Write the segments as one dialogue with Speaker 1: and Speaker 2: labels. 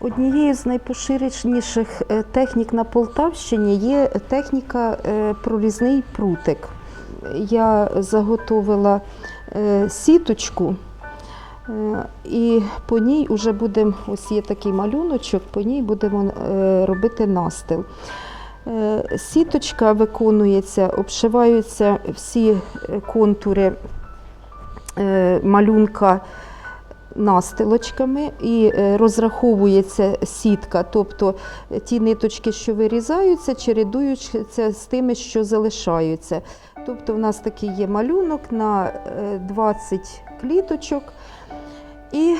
Speaker 1: Однією з найпоширеніших е, технік на Полтавщині є техніка е, прорізний прутик. Я заготовила е, сіточку, і по ній вже будемо, ось є такий малюночок, по ній будемо робити настил. Сіточка виконується, обшиваються всі контури малюнка настилочками і е, розраховується сітка, тобто е, ті ниточки, що вирізаються, чередуються з тими, що залишаються. Тобто в нас такий є малюнок на е, 20 кліточок. І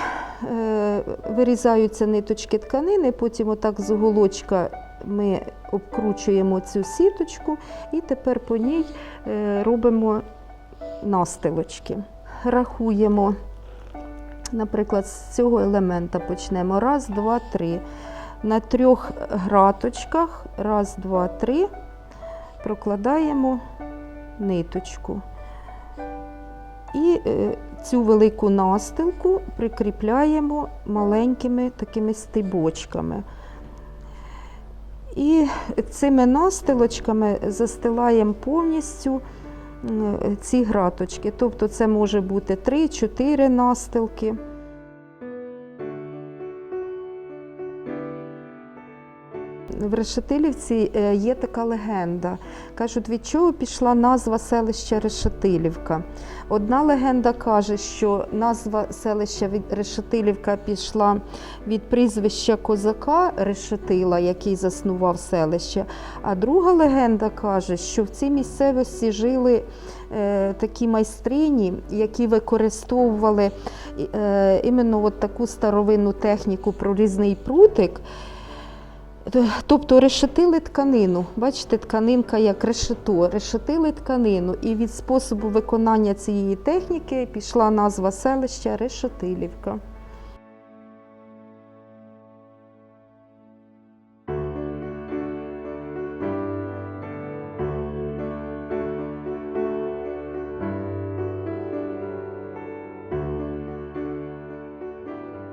Speaker 1: е, вирізаються ниточки тканини, потім отак з уголочка ми обкручуємо цю сіточку і тепер по ній е, робимо настилочки. Рахуємо, наприклад, з цього елемента почнемо. Раз, два, три. На трьох граточках, раз, два, три, прокладаємо ниточку. І е, цю велику настилку прикріпляємо маленькими такими стибочками. І цими настилочками застилаємо повністю ці граточки. Тобто це може бути 3-4 настилки. В Решетилівці е, є така легенда. Кажуть, від чого пішла назва селища Решетилівка. Одна легенда каже, що назва селища Решетилівка пішла від прізвища козака Решетила, який заснував селище. А друга легенда каже, що в цій місцевості жили е, такі майстрині, які використовували е, іменно от таку старовинну техніку прорізний прутик. Тобто решетили тканину. Бачите, тканинка як решето. Решетили тканину. І від способу виконання цієї техніки пішла назва селища Решетилівка.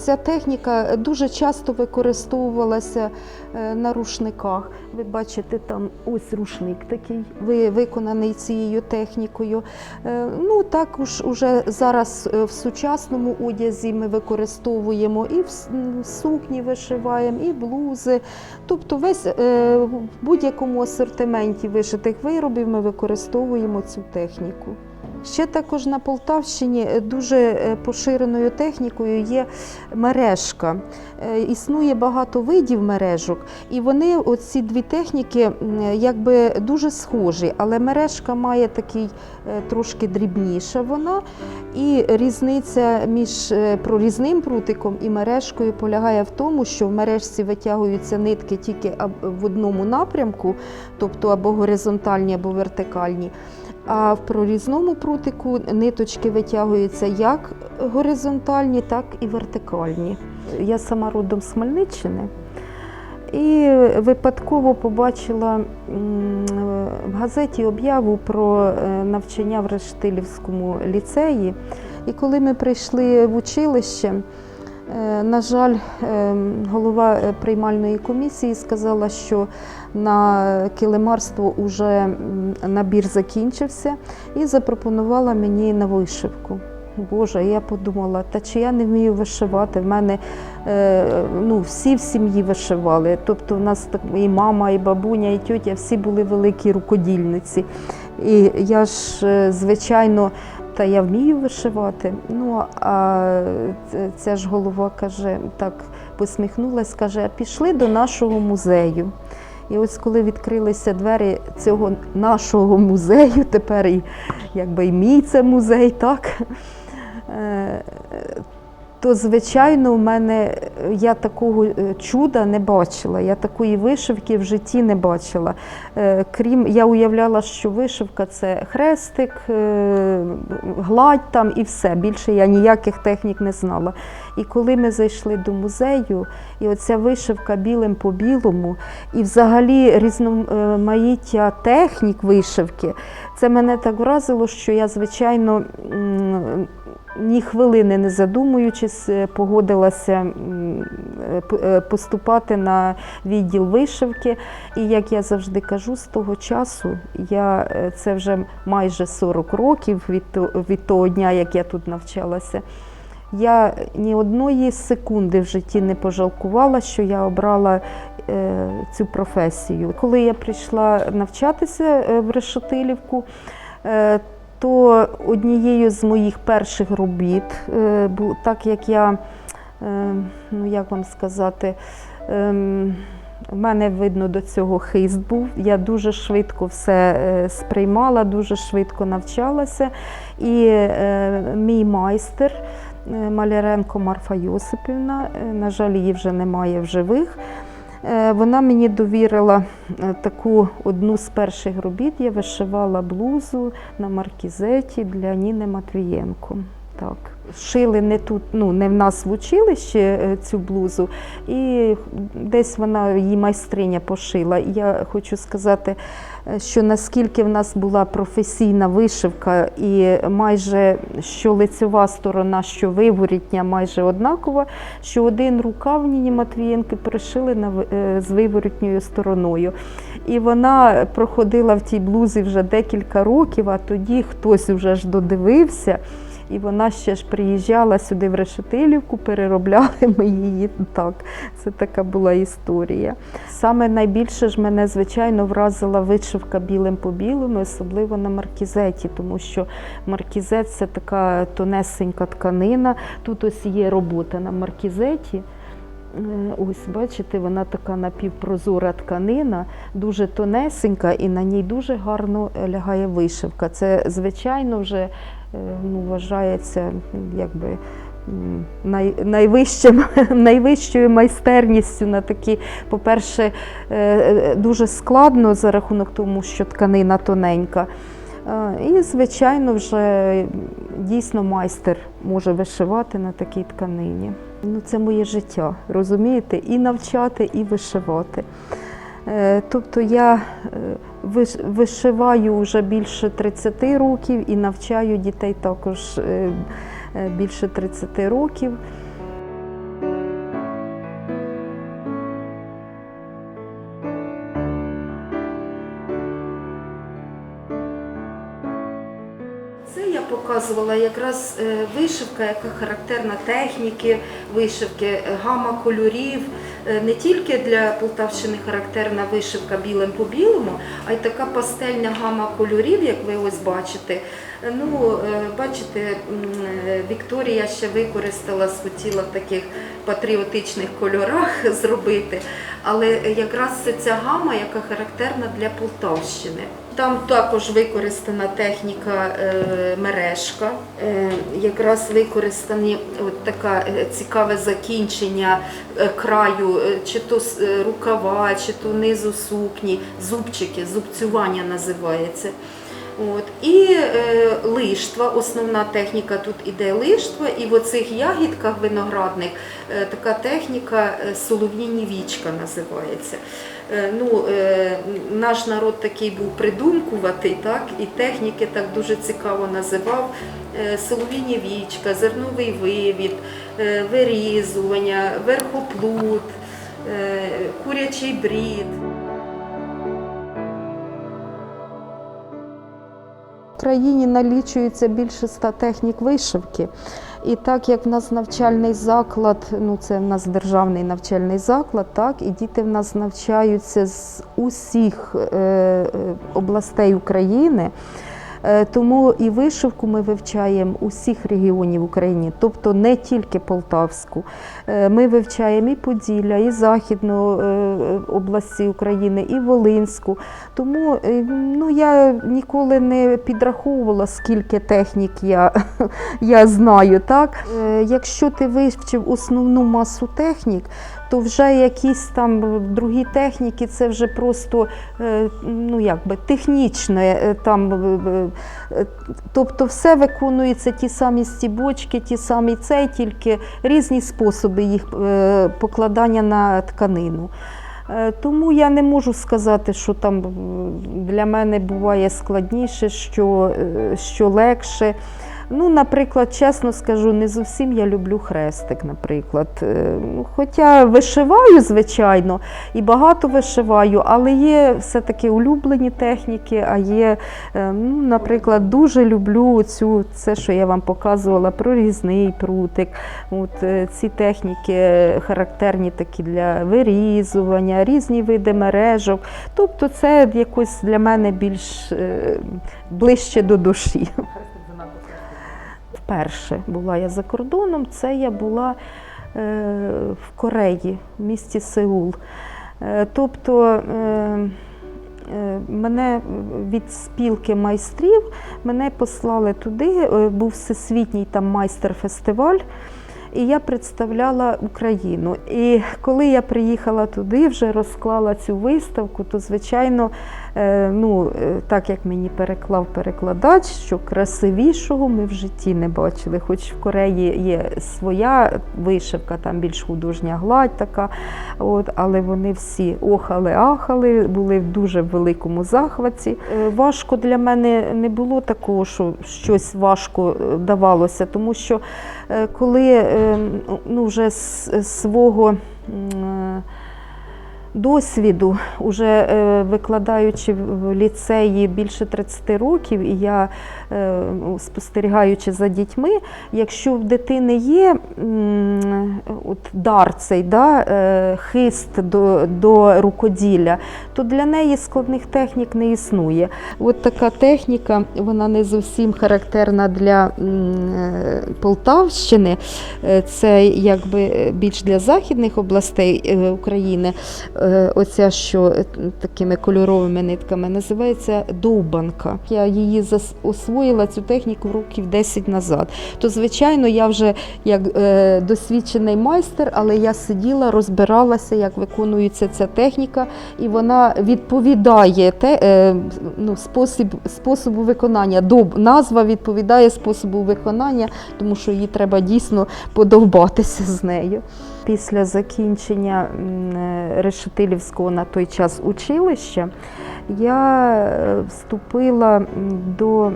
Speaker 1: Ця техніка дуже часто використовувалася е, на рушниках. Ви бачите, там ось рушник такий виконаний цією технікою. Е, Ну також уже зараз е, в сучасному одязі ми використовуємо і в сукні вишиваємо, і блузи. Тобто весь в будь-якому асортименті вишитих виробів ми використовуємо цю техніку. Ще також на Полтавщині е, дуже е, поширеною технікою є мережка. Е, Існує багато видів мережок, і вони, оці дві техніки, якби дуже схожі, але мережка має такий трошки дрібніша вона. І різниця між прорізним прутиком і мережкою полягає в тому, що в мережці витягуються нитки тільки в одному напрямку, тобто або горизонтальні, або вертикальні. А в прорізному прутику ниточки витягуються як горизонтальні, так і вертикальні. Я сама родом з Хмельниччини і випадково побачила в газеті об'яву про е, навчання в Рештилівському ліцеї. І коли ми прийшли в училище, на жаль, е, голова е, приймальної комісії сказала, що на килимарство вже набір закінчився, і запропонувала мені на вишивку. Боже, я подумала, та чи я не вмію вишивати? В мене е, ну, всі в сім'ї вишивали. Тобто, в нас так і мама, і бабуня, і тьотя всі були великі рукодільниці. І я ж, е, звичайно, та я вмію вишивати. Ну, а ця ж голова каже, так посміхнулась, каже, а пішли до нашого музею. І ось коли відкрилися двері цього нашого музею, тепер і якби і мій це музей, так. Е, То, звичайно, в мене я такого е, чуда не бачила, я такої вишивки в житті не бачила. Е, Крім я уявляла, що вишивка це хрестик, е, гладь там і все. Більше я ніяких технік не знала. І коли ми зайшли до музею, і оця вишивка білим по білому, і взагалі різноманіття технік вишивки, це мене так вразило, що я, звичайно, ні хвилини не задумуючись, е, погодилася е, е, поступати на відділ вишивки. І як я завжди кажу, з того часу я це вже майже 40 років від, від того дня, як я тут навчалася. Я ні одної секунди в житті не пожалкувала, що я обрала е, цю професію. Коли я прийшла навчатися в Решетилівку, е, то однією з моїх перших робіт, е, так як я, е, ну як вам сказати, ем, в мене видно до цього хист був. Я дуже швидко все е, сприймала, дуже швидко навчалася. І мій майстер Маляренко Марфа Йосипівна, на жаль, її вже немає в живих. Е, Вона мені довірила е, таку одну з перших робіт. Я вишивала блузу на маркізеті для Ніни Матвієнко. Так. Шили не тут, ну не в нас в училищі е, цю блузу, і десь вона її майстриня пошила. І я хочу сказати, е, що наскільки в нас була професійна вишивка, і майже що лицьова сторона, що виворітня, майже однакова, що один рукав Ніні Матвієнки пришили на, е, з виворітньою стороною. І вона проходила в тій блузі вже декілька років, а тоді хтось вже ж додивився. І вона ще ж приїжджала сюди в Решетилівку, переробляли ми її так. Це така була історія. Саме найбільше ж мене, звичайно, вразила вишивка білим по білому, особливо на маркізеті, тому що маркізет це така тонесенька тканина. Тут ось є робота на маркізеті. Е, Ось, бачите, вона така напівпрозора тканина, дуже тонесенька, і на ній дуже гарно лягає вишивка. Це, звичайно, вже ну, вважається якби. Най, найвищим, найвищою майстерністю на такі, по-перше, е, е, дуже складно за рахунок тому, що тканина тоненька. І, звичайно, вже дійсно майстер може вишивати на такій тканині. Ну, це моє життя, розумієте? І навчати, і вишивати. Е, Тобто я е, вишиваю вже більше 30 років і навчаю дітей також е, більше 30 років. Це я показувала якраз вишивка, яка характерна техніки вишивки, гама кольорів. Е, Не тільки для Полтавщини характерна вишивка білим по білому, а й така пастельна гама кольорів, як ви ось бачите. Е, Ну, е, бачите, Вікторія ще використала, схотіла в таких патріотичних кольорах зробити. Але якраз це ця гама, яка характерна для Полтавщини. Там також використана техніка е, мережка, е, якраз використані от така е, цікаве закінчення е, краю, чи то рукава, чи то низу сукні, зубчики, зубцювання називається. От. І е, лиштва, основна техніка тут іде лиштва, і в оцих ягідках виноградних е, така техніка е, солов'їні вічка називається. Е, ну, е, наш народ такий був придумкуватий, так, і техніки так дуже цікаво називав. Е, солов'їні вічка, зерновий вивід, е, вирізування, верхоплут, е, курячий брід. В країні налічується більше ста технік вишивки. І так як в нас навчальний заклад, ну це в нас державний навчальний заклад, так, і діти в нас навчаються з усіх е, е, областей України. Е, Тому і вишивку ми вивчаємо усіх регіонів України, тобто не тільки Полтавську. Е, Ми вивчаємо і Поділля, і Західну е, області України, і Волинську. Тому ну, я ніколи не підраховувала, скільки технік я, я знаю. Так? Якщо ти вивчив основну масу технік, то вже якісь там другі техніки, це вже просто е, ну, якби, технічне. е, Там, е, тобто все виконується ті самі стібочки, ті самі цей, тільки різні способи їх покладання на тканину. Тому я не можу сказати, що там для мене буває складніше, що, що легше. Ну, наприклад, чесно скажу, не зовсім я люблю хрестик, наприклад. Е, ну, Хоча вишиваю, звичайно, і багато вишиваю, але є все-таки улюблені техніки, а є, е, ну, наприклад, дуже люблю цю, це, що я вам показувала, прорізний прутик. От, е, ці техніки характерні такі для вирізування, різні види мережок. Тобто це якось для мене більш ближче до душі. Вперше була я за кордоном, це я була е, в Кореї, в місті Сеул. Е, тобто е, мене від спілки майстрів мене послали туди, був всесвітній там майстер-фестиваль. І я представляла Україну. І коли я приїхала туди, вже розклала цю виставку, то звичайно, ну е, так як мені переклав перекладач, що красивішого ми в житті не бачили. Хоч в Кореї є своя вишивка, там більш художня гладь така. От, але вони всі охали-ахали, були в дуже великому захваті. Е, Важко для мене не було такого, що щось важко е, давалося, тому що е, коли е, ну, вже свого е, досвіду, уже е, викладаючи в ліцеї більше 30 років, і я е, ну, спостерігаючи за дітьми, якщо в дитини є от дар цей да, е, хист до, до рукоділля, то для неї складних технік не існує. От така техніка, вона не зовсім характерна для Полтавщини, це якби більш для західних областей України. Е, Оця, що е, такими кольоровими нитками називається довбанка. Я її освоїла цю техніку років 10 назад. То, звичайно, я вже як е, досвідчений майстер, але я сиділа, розбиралася, як виконується ця техніка, і вона відповідає те, ну, спосіб, способу виконання. Доб, назва відповідає способу виконання, тому що її треба дійсно подовбатися з нею. Після закінчення е, Решетилівського на той час училища я е, вступила до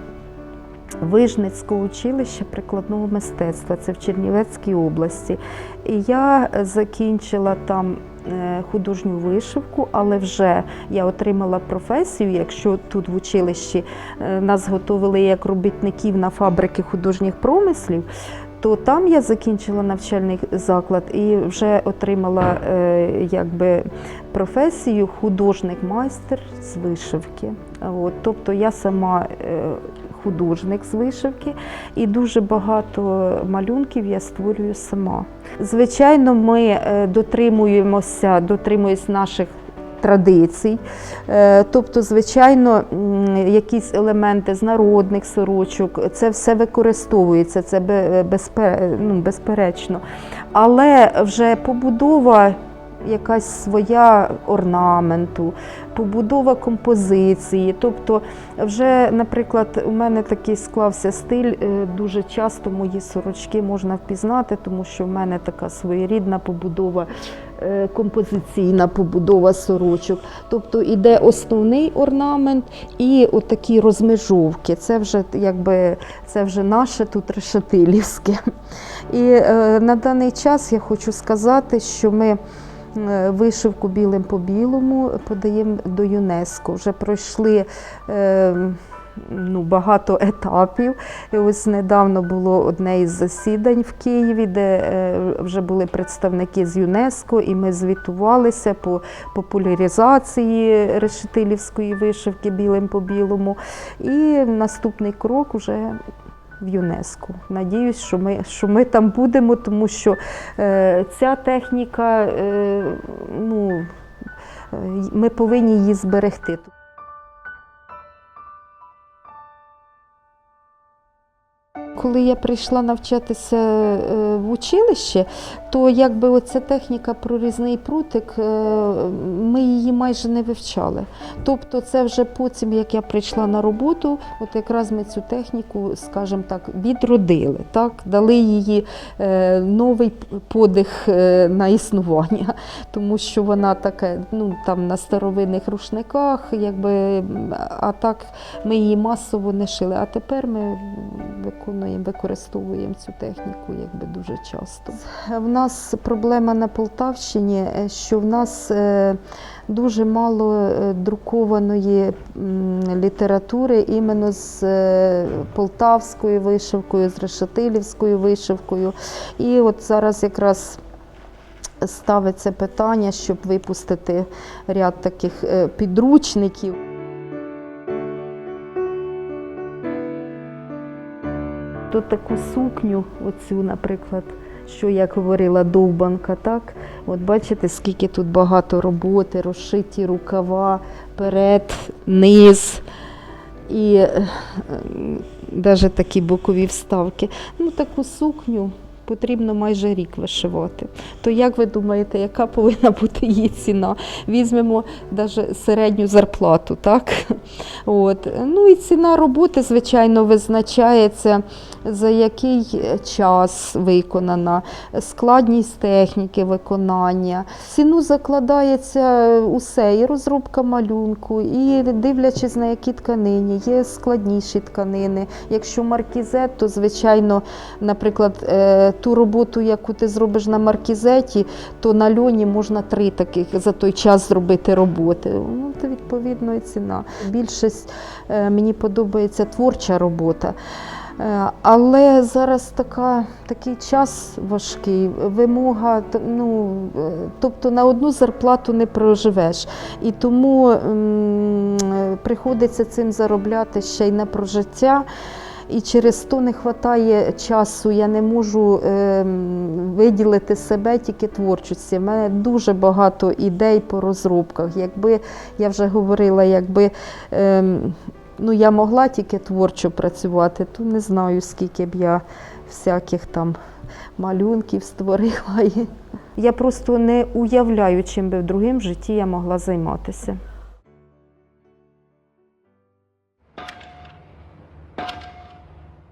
Speaker 1: Вижницького училища прикладного мистецтва, це в Чернівецькій області. І я закінчила там е, художню вишивку, але вже я отримала професію. Якщо тут в училищі е, нас готували як робітників на фабрики художніх промислів, то там я закінчила навчальний заклад і вже отримала е, якби професію художник-майстер з вишивки. От, тобто я сама е, художник з вишивки, і дуже багато малюнків я створюю сама. Звичайно, ми е, дотримуємося, дотримуємось наших. Традицій, тобто, звичайно, якісь елементи з народних сорочок, це все використовується, це безпе- ну, безперечно. Але вже побудова якась своя орнаменту, побудова композиції. Тобто, вже, наприклад, у мене такий склався стиль, е, дуже часто мої сорочки можна впізнати, тому що в мене така своєрідна побудова. е, Композиційна побудова сорочок, тобто іде основний орнамент і отакі розмежовки. Це вже якби це вже наше тут решетилівське. І е, на даний час я хочу сказати, що ми вишивку білим по білому подаємо до ЮНЕСКО. Вже пройшли. Е, Ну, багато етапів. І ось недавно було одне із засідань в Києві, де е, вже були представники з ЮНЕСКО, і ми звітувалися по популяризації решетилівської вишивки білим по білому. І наступний крок вже в ЮНЕСКО. Надіюсь, що ми, що ми там будемо, тому що е, ця техніка, е, ну, е, ми повинні її зберегти. Коли я прийшла навчатися е, в училище, то якби оця техніка прорізний прутик, е, ми її майже не вивчали. Тобто, це вже потім, як я прийшла на роботу, от якраз ми цю техніку, скажімо так, відродили, так, дали її е, новий подих на існування, тому що вона така, ну там на старовинних рушниках, якби, а так ми її масово не шили. А тепер ми виконуємо маємо, використовуємо цю техніку якби дуже часто. В нас проблема на Полтавщині, е, що в нас е, дуже мало е, друкованої літератури іменно з полтавською вишивкою, з решетилівською вишивкою. І от зараз якраз ставиться питання, щоб випустити ряд таких підручників. Тут таку сукню, оцю, наприклад, що я говорила довбанка, так? От бачите, скільки тут багато роботи, розшиті рукава, перед, низ і навіть такі бокові вставки. Ну, таку сукню потрібно майже рік вишивати. То як ви думаєте, яка повинна бути її ціна? Візьмемо навіть середню зарплату, так? От. Ну і ціна роботи, звичайно, визначається, за який час виконана, складність техніки виконання. Ціну закладається усе, і розробка малюнку, і дивлячись на які тканині, є складніші тканини. Якщо маркізет, то звичайно, наприклад, е, ту роботу, яку ти зробиш на маркізеті, то на льоні можна три таких за той час зробити роботи. Ну, то відповідно і ціна. Більшість е, мені подобається творча робота. Е, Але зараз така, такий час важкий, вимога, ну, е, тобто на одну зарплату не проживеш. І тому м, приходиться цим заробляти ще й на прожиття. І через то не вистачає часу, я не можу ем, виділити себе тільки творчості. У мене дуже багато ідей по розробках. Якби я вже говорила, якби ем, ну, я могла тільки творчо працювати, то не знаю, скільки б я всяких там малюнків створила. Я просто не уявляю, чим би в другому житті я могла займатися.